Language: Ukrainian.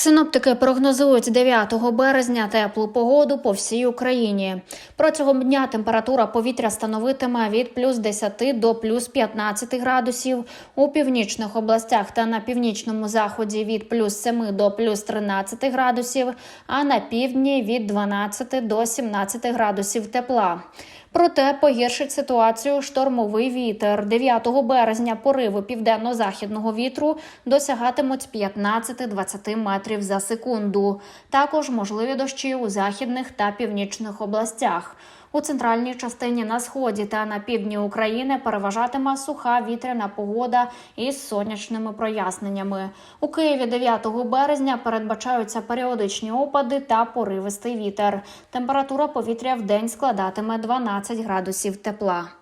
Синоптики прогнозують 9 березня теплу погоду по всій Україні. Протягом дня температура повітря становитиме від плюс 10 до плюс 15 градусів. У північних областях та на північному заході від плюс 7 до плюс 13 градусів, а на півдні від 12 до 17 градусів тепла. Проте погіршить ситуацію штормовий вітер. 9 березня пориви південно-західного вітру досягатимуть 15-20 метрів за секунду. Також можливі дощі у західних та північних областях. У центральній частині на сході та на півдні України переважатиме суха вітряна погода із сонячними проясненнями. У Києві 9 березня передбачаються періодичні опади та поривистий вітер. Температура повітря в день складатиме 12 градусів тепла.